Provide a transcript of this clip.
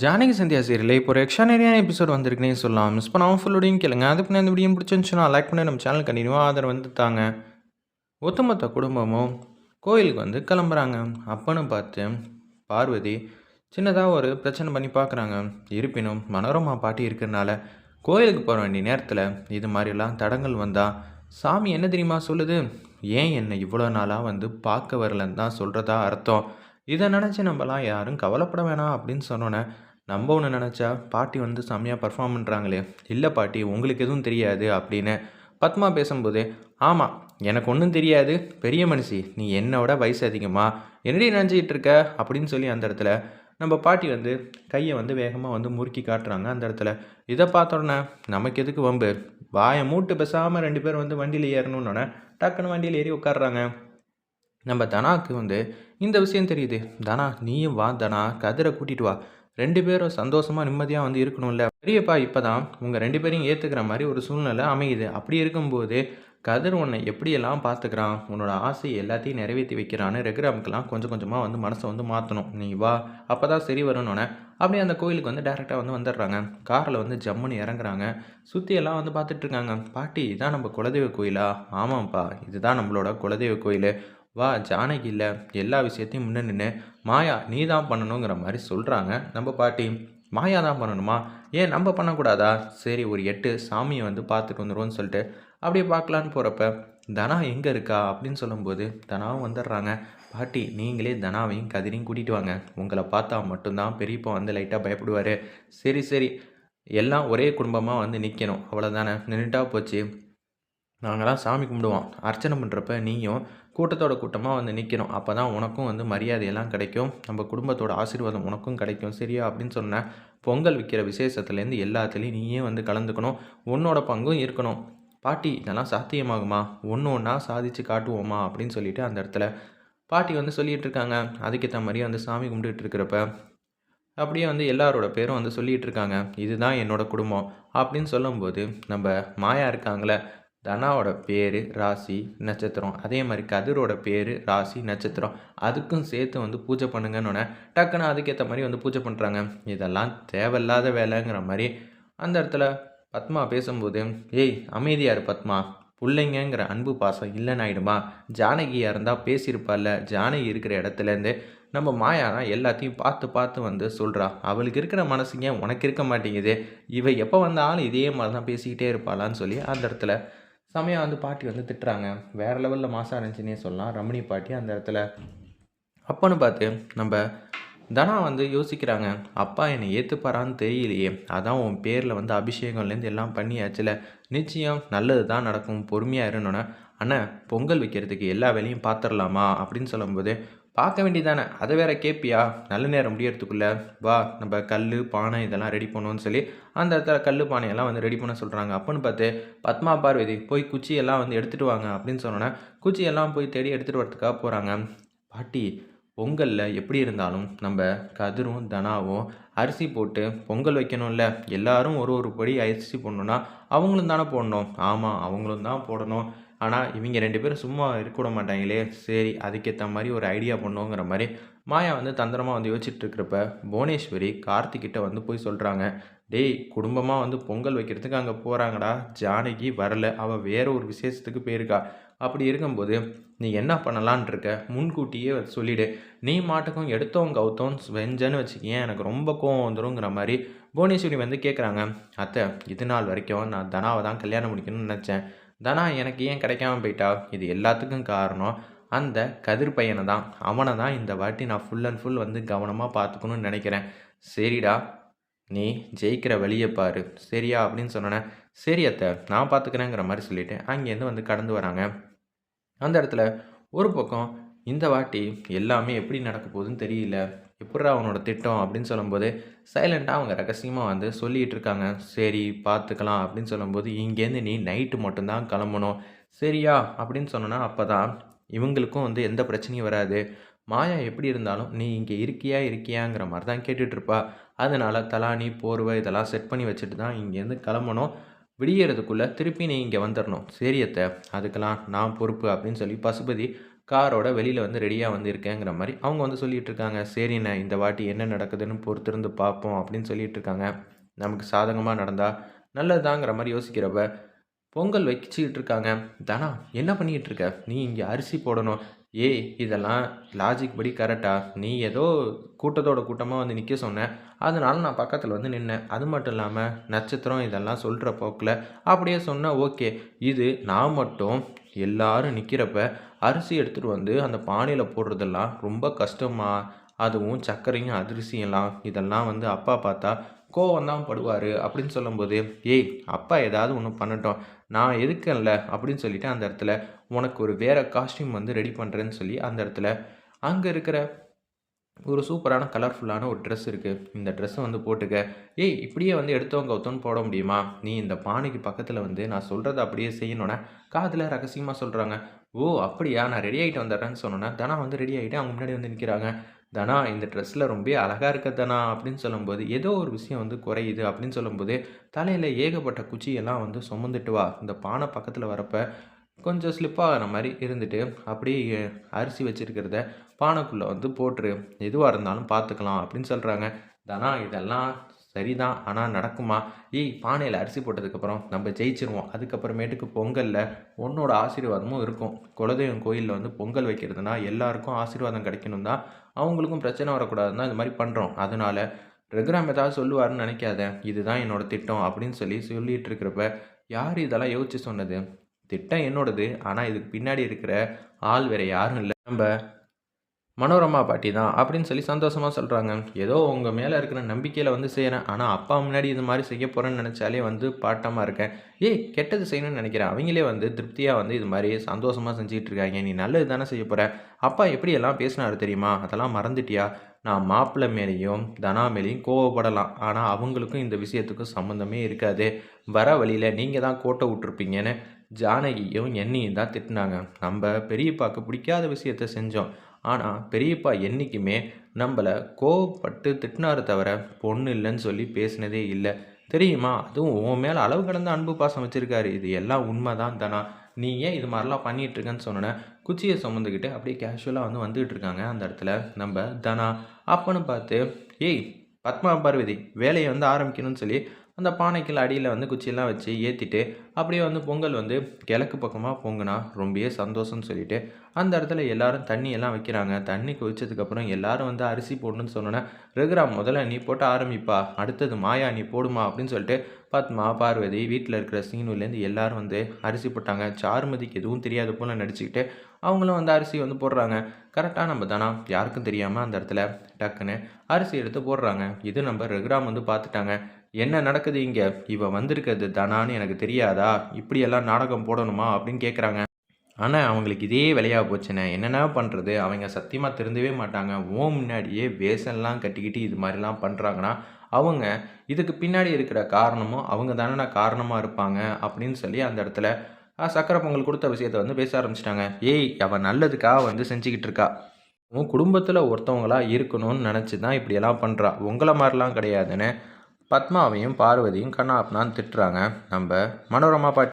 ஜானகி சந்தியா சீரியலில் இப்போ ஒரு எக்ஸ்ட்ரானரியான எபிசோட் வந்திருக்குன்னே சொல்லலாம். மிஸ் பண்ணாமல் ஃபுல்லோடையும் கேளுங்க. அதுக்கு நான் அந்த வீடியோ பிடிச்சிருந்துச்சுன்னா லைக் பண்ணி நம்ம சேனல் கண்டினியூவாக ஆதரவு வந்து தாங்க. ஒத்துமொத்த குடும்பமும் கோயிலுக்கு வந்து கிளம்புறாங்க. அப்பன்னு பார்த்து பார்வதி சின்னதாக ஒரு பிரச்சனை பண்ணி பார்க்குறாங்க. இருப்பினும் மனோரமா பாட்டி இருக்கிறனால கோயிலுக்கு போக வேண்டிய நேரத்தில் இது மாதிரிலாம் தடங்கள் வந்தால் சாமி என்ன தெரியுமா சொல்லுது? ஏன் என்னை இவ்வளோ நாளாக வந்து பார்க்க வரலன்னு தான் சொல்கிறதா அர்த்தம். இதை நினச்சி நம்மலாம் யாரும் கவலைப்பட வேணாம் அப்படின்னு சொன்னோன்னே நம்ம ஒன்று நினச்சா பாட்டி வந்து செம்மையாக பர்ஃபார்ம் பண்ணுறாங்களே இல்லை பாட்டி உங்களுக்கு எதுவும் தெரியாது அப்படின்னு பத்மா பேசும்போது ஆமாம் எனக்கு ஒன்றும் தெரியாது. பெரிய மனுஷி நீ என்னோட வயசு அதிகமா. என்னடி நினச்சிக்கிட்டு இருக்க? அப்படின்னு சொல்லி அந்த இடத்துல நம்ம பாட்டி வந்து கையை வந்து வேகமாக வந்து முறுக்கி காட்டுறாங்க. அந்த இடத்துல இதை பார்த்தோன்னே நமக்கு எதுக்கு வம்பு? வாயை மூட்டு பேசாமல் ரெண்டு பேரும் வந்து வண்டியில் ஏறணுன்னொன்னே டக்குன்னு வண்டியில் ஏறி உட்காடுறாங்க நம்ம தனாக்கு வந்து இந்த விஷயம் தெரியுது. தனா நீயும் வா தனா கதிரை கூட்டிட்டு வா. ரெண்டு பேரும் சந்தோஷமாக நிம்மதியாக வந்து இருக்கணும்ல. பெரியப்பா இப்போ தான் உங்கள் ரெண்டு பேரையும் ஏற்றுக்கிற மாதிரி ஒரு சூழ்நிலை அமையுது. அப்படி இருக்கும்போது கதிர் உன்னை எப்படியெல்லாம் பார்த்துக்கிறான்? உன்னோட ஆசை எல்லாத்தையும் நிறைவேற்றி வைக்கிறான்னு ரெகுராமுக்கெல்லாம் கொஞ்சம் கொஞ்சமாக வந்து மனசை வந்து மாற்றணும் நீ வா அப்போ தான் சரி வரணுன்னே அப்படியே அந்த கோயிலுக்கு வந்து டேரெக்டாக வந்து வந்துடுறாங்க. காரில் வந்து ஜம்முன்னு இறங்குறாங்க. சுற்றியெல்லாம் வந்து பார்த்துட்ருக்காங்க பாட்டி இதான் நம்ம குலதெய்வ கோயிலா? ஆமாம்ப்பா இதுதான் நம்மளோட குலதெய்வ கோயில். வா ஜானகி இல்லை. எல்லா விஷயத்தையும் முன்னே நின்று மாயா நீ தான் பண்ணணுங்கிற மாதிரி சொல்கிறாங்க நம்ம பாட்டி மாயா தான் பண்ணணுமா? ஏன் நம்ம பண்ணக்கூடாதா? சரி ஒரு எட்டு சாமியை வந்து பார்த்துட்டு வந்துடுவோம்னு சொல்லிட்டு அப்படியே பார்க்கலான்னு போகிறப்ப தனா எங்கே இருக்கா? அப்படின்னு சொல்லும்போது தனாவும் வந்துடுறாங்க. பாட்டி நீங்களே தனாவையும் கதிரையும் கூட்டிகிட்டு வாங்க. உங்களை பார்த்தா மட்டும்தான் பெரியப்பா வந்து லைட்டாக பயப்படுவார். சரி சரி எல்லாம் ஒரே குடும்பமாக வந்து நிற்கணும் அவ்வளோதானே நின்றுட்டா போச்சு. நாங்களாம் சாமி கும்பிடுவோம். அர்ச்சனை பண்ணுறப்ப நீயும் கூட்டத்தோட கூட்டமாக வந்து நிற்கணும் அப்போ தான் உனக்கும் வந்து மரியாதையெல்லாம் கிடைக்கும். நம்ம குடும்பத்தோட ஆசீர்வாதம் உனக்கும் கிடைக்கும். சரியா? அப்படின்னு சொன்னேன் பொங்கல் விற்கிற விசேஷத்துலேருந்து எல்லாத்துலேயும் நீயே வந்து கலந்துக்கணும். உன்னோட பங்கும் இருக்கணும். பாட்டி இதெல்லாம் சாத்தியமாகுமா? ஒன்று ஒன்றா சாதித்து காட்டுவோமா? அப்படின்னு சொல்லிட்டு அந்த இடத்துல பாட்டி வந்து சொல்லிகிட்டு இருக்காங்க. அதுக்கேற்ற மாதிரியே வந்து சாமி கும்பிட்டுட்டு இருக்கிறப்ப அப்படியே வந்து எல்லாரோட பேரும் வந்து சொல்லிகிட்டு இருக்காங்க. இதுதான் என்னோட குடும்பம் அப்படின்னு சொல்லும்போது நம்ம மாயா இருக்காங்களே தனாவோட பேர் ராசி நட்சத்திரம். அதே மாதிரி கதிரோட பேர் ராசி நட்சத்திரம். அதுக்கும் சேர்த்து வந்து பூஜை பண்ணுங்கன்னு டக்குன்னு அதுக்கேற்ற மாதிரி வந்து பூஜை பண்ணுறாங்க இதெல்லாம் தேவையில்லாத வேலைங்கிற மாதிரி அந்த இடத்துல பத்மா பேசும்போது ஏய் அமைதியார் பத்மா? பிள்ளைங்கிற அன்பு பாசம் இல்லைன்னு ஆயிடுமா? ஜானகியாக இருந்தால் பேசியிருப்பாள்ல. ஜானகி இருக்கிற இடத்துலேருந்து நம்ம மாயா தான் எல்லாத்தையும் பார்த்து பார்த்து வந்து சொல்கிறா அவளுக்கு இருக்கிற மனசுங்க உனக்கு இருக்க மாட்டேங்குது? இவ எப்போ வந்தாலும் இதே மாதிரி தான் பேசிக்கிட்டே இருப்பாளான்னு சொல்லி அந்த இடத்துல சமயம் வந்து பாட்டி வந்து திட்டுறாங்க. வேறு லெவலில் மாசாக இருந்துச்சுன்னே சொல்லலாம். ரமணி பாட்டி அந்த இடத்துல அப்போன்னு பார்த்து நம்ம தனா வந்து யோசிக்கிறாங்க. அப்பா என்னை ஏற்றுப்பாரான்னு தெரியலையே. அதான் உன் பேரில் வந்து அபிஷேகம்லேருந்து எல்லாம் பண்ணியாச்சுல. நிச்சயம் நல்லது தான் நடக்கும். பொறுமையாக இருந்தோன்னே. அண்ணன் பொங்கல் வைக்கிறதுக்கு எல்லா வேலையும் பார்த்துடலாமா அப்படின்னு சொல்லும்போது பார்க்க வேண்டியதானே அதை வேற கேட்பியா நல்ல நேரம் முடியறதுக்குள்ளே. வா நம்ம கல் பானை இதெல்லாம் ரெடி பண்ணோன்னு சொல்லி அந்த இடத்துல கல் பானையெல்லாம் வந்து ரெடி பண்ண சொல்கிறாங்க அப்போன்னு பார்த்து பத்மா பார்வதி போய் குச்சியெல்லாம் வந்து எடுத்துகிட்டு வாங்க அப்படின்னு சொன்னோன்னே குச்சியெல்லாம் போய் தேடி எடுத்துகிட்டு வரதுக்காக போகிறாங்க பாட்டி பொங்கலில் எப்படி இருந்தாலும் நம்ம கதிரும் தனாவும் அரிசி போட்டு பொங்கல் வைக்கணும்ல. எல்லாரும் ஒரு ஒரு படி அரிசி போடணுன்னா அவங்களும் தானே போடணும். ஆமாம் அவங்களும் தான் போடணும். ஆனால் இவங்க ரெண்டு பேரும் சும்மா இருக்க மாட்டாங்களே. சரி அதுக்கேற்ற மாதிரி ஒரு ஐடியா பண்ணுங்கிற மாதிரி மாயா வந்து தந்திரமாக வந்து யோசிச்சுட்டு இருக்கிறப்ப புவனேஸ்வரி கார்த்திக்கிட்ட வந்து போய் சொல்கிறாங்க டேய் குடும்பமாக வந்து பொங்கல் வைக்கிறதுக்கு அங்கே போகிறாங்கடா ஜானகி வரல. அவள் வேற ஒரு விசேஷத்துக்கு போயிருக்கா. அப்படி இருக்கும்போது நீ என்ன பண்ணலான் இருக்க முன்கூட்டியே சொல்லிவிடு நீ மாட்டுக்கும் எடுத்தோம் கவுத்தோம் வெஞ்சன்னு வச்சுக்கேன் எனக்கு ரொம்ப கோவம் வந்துருங்கிற மாதிரி புவனேஸ்வரி வந்து கேட்குறாங்க அத்தை இது நாள் வரைக்கும் நான் தனாவை தான் கல்யாணம் முடிக்கணும்னு நினச்சேன். தனா எனக்கு ஏன் கிடைக்காம போயிட்டா? இது எல்லாத்துக்கும் காரணம் அந்த கதிர் பையனை தான். அவனை தான் இந்த வாட்டி நான் ஃபுல் அண்ட் ஃபுல் வந்து கவனமாக பார்த்துக்கணும்னு நினைக்கிறேன். சரிடா நீ ஜெயிக்கிற வழியை பாரு. சரியா அப்படின்னு சொன்னேன் சரி அத்தை நான் பார்த்துக்கிறேங்கிற மாதிரி சொல்லிவிட்டு அங்கேருந்து வந்து கடந்து வராங்க. அந்த இடத்துல ஒரு பக்கம் இந்த வாட்டி எல்லாமே எப்படி நடக்க போகுதுன்னு தெரியல. எப்பட்றா அவனோட திட்டம் அப்படின்னு சொல்லும்போது சைலண்ட்டாக அவங்க ரகசியமாக வந்து சொல்லிகிட்டு இருக்காங்க சரி பார்த்துக்கலாம் அப்படின்னு சொல்லும்போது இங்கேருந்து நீ நைட்டு மட்டும்தான் கிளம்பணும். சரியா? அப்படின்னு சொன்னோன்னா அப்போ தான் இவங்களுக்கும் வந்து எந்த பிரச்சனையும் வராது. மாயா எப்படி இருந்தாலும் நீ இங்கே இருக்கியா இருக்கியாங்கிற மாதிரி தான் கேட்டுட்ருப்பா அதனால் தலானி போர்வை இதெல்லாம் செட் பண்ணி வச்சுட்டு தான் இங்கேருந்து கிளம்பணும். விடியறதுக்குள்ளே திருப்பி நீ இங்கே வந்துடணும் சரியத்தை அதுக்கெல்லாம் நான் பொறுப்பு அப்படின்னு சொல்லி பசுபதி காரோட வெளியில் வந்து ரெடியாக வந்து இருக்கேங்கிற மாதிரி அவங்க வந்து சொல்லிகிட்ருக்காங்க சரிண்ணே இந்த வாட்டி என்ன நடக்குதுன்னு பொறுத்திருந்து பார்ப்போம் அப்படின்னு சொல்லிகிட்ருக்காங்க நமக்கு சாதகமாக நடந்தால் நல்லதுதாங்கிற மாதிரி யோசிக்கிறப்ப பொங்கல் வச்சுக்கிட்டு இருக்காங்க தனா என்ன பண்ணிக்கிட்டு இருக்க நீ இங்கே அரிசி போடணும். ஏய் இதெல்லாம் லாஜிக் படி கரெக்டா நீ ஏதோ கூட்டத்தோட கூட்டமாக வந்து நிற்க சொன்ன. அதனால நான் பக்கத்தில் வந்து நின்னேன். அது மட்டும் இல்லாமல் நட்சத்திரம் இதெல்லாம் சொல்கிற போக்கில் அப்படியே சொன்னேன் ஓகே. இது நான் மட்டும் எல்லாரும் நிற்கிறப்ப அரிசி எடுத்துகிட்டு வந்து அந்த பானையில் போடுறதெல்லாம் ரொம்ப கஷ்டமாக அதுவும் சர்க்கரையும் அதிர்ச்சியெல்லாம் இதெல்லாம் வந்து அப்பா பார்த்தா கோவம் தான் படுவார் அப்படின்னு சொல்லும்போது ஏய் அப்பா ஏதாவது ஒன்று பண்ணட்டும். நான் எதுக்கல்ல? அப்படின்னு சொல்லிட்டு அந்த இடத்துல உனக்கு ஒரு வேறு காஸ்டியூம் வந்து ரெடி பண்ணுறேன்னு சொல்லி அந்த இடத்துல அங்கே இருக்கிற ஒரு சூப்பரான கலர்ஃபுல்லான ஒரு ட்ரெஸ் இருக்குது இந்த ட்ரெஸ்ஸை வந்து போட்டுக்க. ஏய் இப்படியே வந்து எடுத்தவங்க கவுத்தோன்னு போட முடியுமா? நீ இந்த பானைக்கு பக்கத்தில் வந்து நான் சொல்கிறத அப்படியே செய்யணுன்னா காதில் ரகசியமாக சொல்கிறாங்க ஓ அப்படியா? நான் ரெடி ஆகிட்டு வந்துடுறேன்னு சொன்னோன்னா தனா வந்து ரெடி ஆகிட்டு அவங்க முன்னாடி வந்து நிற்கிறாங்க தனா இந்த ட்ரெஸ்ஸில் ரொம்ப அழகாக இருக்க தனா அப்படின்னு சொல்லும்போது ஏதோ ஒரு விஷயம் வந்து குறையுது அப்படின்னு சொல்லும்போது தலையில் ஏகப்பட்ட குச்சியெல்லாம் வந்து சுமந்துட்டு வா. இந்த பானை பக்கத்தில் வரப்போ கொஞ்சம் ஸ்லிப்பாகிற மாதிரி இருந்துட்டு அப்படியே அரிசி வச்சுருக்கிறத பானைக்குள்ளே வந்து போட்டுரு. எதுவாக இருந்தாலும் பார்த்துக்கலாம் அப்படின்னு சொல்கிறாங்க தனா இதெல்லாம் சரிதான் ஆனால் நடக்குமா? ஏய் பானையில் அரிசி போட்டதுக்கப்புறம் நம்ம ஜெயிச்சிருவோம். அதுக்கப்புறமேட்டுக்கு பொங்கலில் உன்னோட ஆசீர்வாதமும் இருக்கும். குலதெய்வம் கோயிலில் வந்து பொங்கல் வைக்கிறதுனா எல்லாருக்கும் ஆசீர்வாதம் கிடைக்கணும் தான் அவங்களுக்கும் பிரச்சனை வரக்கூடாதுன்னு தான் இது மாதிரி பண்ணுறோம் அதனால் ரகுராம் ஏதாவது சொல்லுவாருன்னு நினைக்காத. இதுதான் என்னோட திட்டம் அப்படின்னு சொல்லி சொல்லிட்டு இருக்கிறப்ப யார் இதெல்லாம் யோசிச்சு சொன்னது? திட்டம் என்னோடது. ஆனால் இதுக்கு பின்னாடி இருக்கிற ஆள் வேறு யாரும் இல்லை. நம்ம மனோரமா பாட்டி தான் அப்படின்னு சொல்லி சந்தோஷமாக சொல்கிறாங்க ஏதோ உங்கள் மேலே இருக்கிற நம்பிக்கையில் வந்து செய்கிறேன் ஆனால் அப்பா முன்னாடி இது மாதிரி செய்ய போகிறேன்னு நினச்சாலே வந்து பாட்டமாக இருக்கேன். ஏய் கெட்டது செய்யணும்னு நினைக்கிறேன். அவங்களே வந்து திருப்தியாக வந்து இது மாதிரி சந்தோஷமாக செஞ்சுக்கிட்டு இருக்காங்க. நீ நல்லது தானே செய்ய போகிற அப்பா எப்படி எல்லாம் பேசினாரு தெரியுமா? அதெல்லாம் மறந்துட்டியா? நான் மாப்பிள்ளை மேலேயும் தனா மேலேயும் கோவப்படலாம். ஆனால் அவங்களுக்கும் இந்த விஷயத்துக்கும் சம்மந்தமே இருக்காது. வர வழியில் நீங்கள் தான் கோட்டை விட்ருப்பீங்கன்னு ஜானகியும் என்னையும் தான் திட்டினாங்க. நம்ம பெரியப்பாக்கு பிடிக்காத விஷயத்த செஞ்சோம். ஆனால் பெரியப்பா என்றைக்குமே நம்மளை கோவப்பட்டு திட்டினாரு தவிர பொண்ணு இல்லைன்னு சொல்லி பேசினதே இல்லை. தெரியுமா? அதுவும் உன் மேலே அளவு கடந்த அன்பு பாசம் வச்சுருக்காரு. இது எல்லாம் உண்மை தான்? தானா நீ ஏன் இது மாதிரிலாம் பண்ணிகிட்டு இருக்கேன்னு குச்சியை சுமந்துக்கிட்டு அப்படியே கேஷுவலாக வந்து வந்துக்கிட்டு இருக்காங்க அந்த இடத்துல. நம்ம தனா அப்பன்னு பார்த்து ஏய் பத்மா பார்வதி வேலையை வந்து ஆரம்பிக்கணும்னு சொல்லி அந்த பானைக்கில் அடியில் வந்து குச்சியெல்லாம் வச்சு ஏற்றிட்டு அப்படியே வந்து பொங்கல் வந்து கிழக்கு பக்கமாக பொங்குனா ரொம்பவே சந்தோஷம்னு சொல்லிட்டு அந்த இடத்துல எல்லாரும் தண்ணி எல்லாம் வைக்கிறாங்க. தண்ணி கொதிச்சதுக்கப்புறம் எல்லாரும் வந்து அரிசி போடணும்னு சொன்னோன்னே ரகுராம் முதல்ல நீ போட்டு ஆரம்பிப்பா. அடுத்தது மாயா நீ போடுமா? அப்படின்னு சொல்லிட்டு பத்மா பார்வதி வீட்டில் இருக்கிற சீனுலேருந்து எல்லாரும் வந்து அரிசி போட்டாங்க. சாருமதிக்கு எதுவும் தெரியாத போல் நடிச்சுக்கிட்டு அவங்களும் வந்து அரிசி வந்து போடுறாங்க. கரெக்டாக நம்ம தானா? யாருக்கும் தெரியாமல் அந்த இடத்துல டக்குன்னு அரிசி எடுத்து போடுறாங்க. இது நம்ம ரகுராம் வந்து பார்த்துட்டாங்க என்ன நடக்குது இங்கே? இவ வந்திருக்கிறது தானான்னு எனக்கு தெரியாதா? இப்படியெல்லாம் நாடகம் போடணுமா? அப்படின்னு கேட்குறாங்க ஆனால் அவங்களுக்கு இதே விலையாக போச்சுண்ணே என்னென்ன பண்ணுறது அவங்க சத்தியமாக திருந்தவே மாட்டாங்க. ஓ முன்னாடியே வேஷம்லாம் கட்டிக்கிட்டு இது மாதிரிலாம் பண்ணுறாங்கன்னா அவங்க இதுக்கு பின்னாடி இருக்கிற காரணமும் அவங்க தானே காரணமாக இருப்பாங்க அப்படின்னு சொல்லி அந்த இடத்துல சக்கரை பொங்கல் கொடுத்த விஷயத்த வந்து பேச ஆரம்பிச்சிட்டாங்க. ஏய் அவன் நல்லதுக்காக வந்து செஞ்சுக்கிட்டு இருக்கா. உன் குடும்பத்தில் ஒருத்தவங்களா இருக்கணும்னு நினச்சி தான் இப்படியெல்லாம் பண்ணுறா உங்களை மாதிரிலாம் கிடையாதுன்னு பத்மாவையும் பார்வதியும் கண்ணாப்னான்னு திட்டுறாங்க. நம்ம மனோரமா பாட்டி